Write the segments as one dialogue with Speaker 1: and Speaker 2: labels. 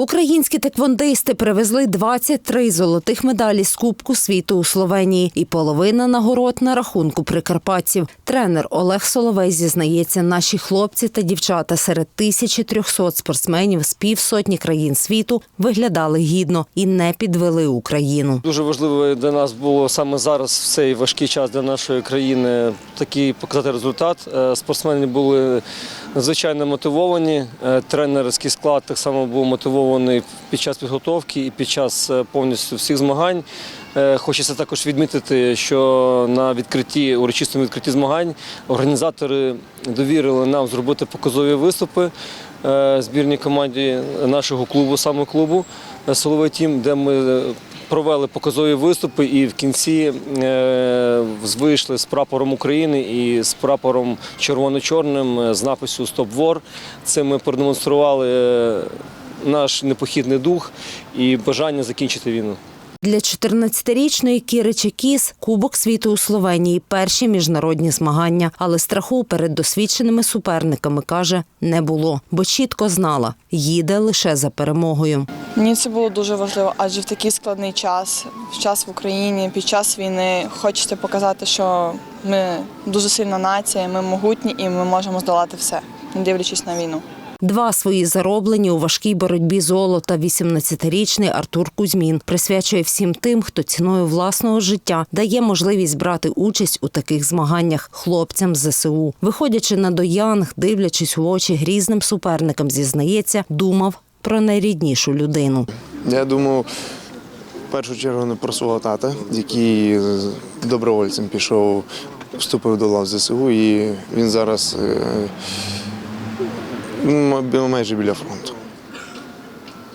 Speaker 1: Українські теквондисти привезли 23 золотих медалі з Кубку світу у Словенії і половина нагород на рахунку прикарпатців. Тренер Олег Соловей зізнається, наші хлопці та дівчата серед 1300 спортсменів з півсотні країн світу виглядали гідно і не підвели Україну.
Speaker 2: Дуже важливо для нас було саме зараз, в цей важкий час для нашої країни, такий показати результат. Е, Спортсмени були надзвичайно мотивовані. Е, Тренерський склад так само був мотивований під час підготовки і під час е, повністю всіх змагань. Е, Хочеться також відмітити, що на відкритті, урочистому відкритті змагань організатори довірили нам зробити показові виступи збірній команді нашого клубу, саме клубу Соловей Тім, де ми провели показові виступи і в кінці е, вийшли з прапором України і з прапором червоно-чорним е, з напису Стоп Вор. Це ми продемонстрували е, наш непохідний дух і бажання закінчити війну.
Speaker 1: Для 14-річної Кіри Чекіс Кубок світу у Словенії перші міжнародні змагання, але страху перед досвідченими суперниками каже не було, бо чітко знала, їде лише за перемогою.
Speaker 3: Мені це було дуже важливо, адже в такий складний час, в час в Україні, під час війни, хочеться показати, що ми дуже сильна нація, ми могутні і ми можемо здолати все, не дивлячись на війну.
Speaker 1: Два свої зароблені у важкій боротьбі золота 18-річний Артур Кузьмін присвячує всім тим, хто ціною власного життя дає можливість брати участь у таких змаганнях хлопцям ЗСУ. Виходячи на доянг, дивлячись у очі грізним суперникам, зізнається, думав про найріднішу людину.
Speaker 4: Я думав, в першу чергу не про свого тата, який добровольцем пішов, вступив до лав ЗСУ, і він зараз е, майже біля фронту.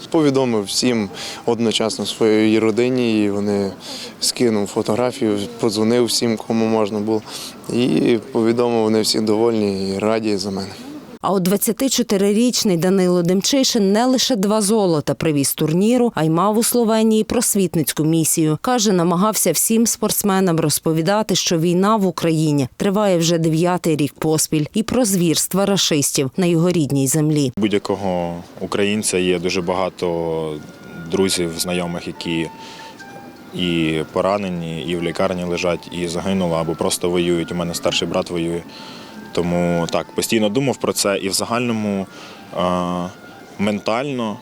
Speaker 4: Повідомив всім одночасно своїй родині, і вони скинув фотографію, подзвонив всім, кому можна було. І повідомив, вони всі довольні і раді за мене.
Speaker 1: А от 24-річний Данило Демчишин не лише два золота привіз турніру, а й мав у Словенії просвітницьку місію. Каже, намагався всім спортсменам розповідати, що війна в Україні триває вже дев'ятий рік поспіль, і про звірства рашистів на його рідній землі.
Speaker 5: будь-якого українця є дуже багато друзів, знайомих, які і поранені, і в лікарні лежать, і загинули, або просто воюють. У мене старший брат воює. Тому так, постійно думав про це, і в загальному е, ментально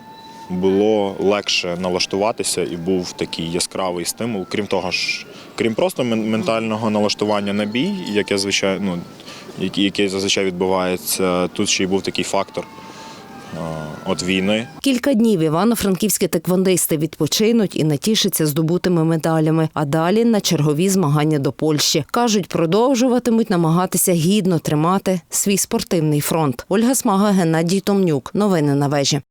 Speaker 5: було легше налаштуватися, і був такий яскравий стимул. Крім того ж, крім просто мен- ментального налаштування на бій, яке звичайно, ну, яке зазвичай відбувається, тут ще й був такий фактор е, от війни.
Speaker 1: Кілька днів івано-франківські теквондисти відпочинуть і натішаться здобутими медалями. А далі на чергові змагання до Польщі. Кажуть, продовжуватимуть намагатися гідно тримати свій спортивний фронт. Ольга Смага, Геннадій Томнюк. Новини на вежі.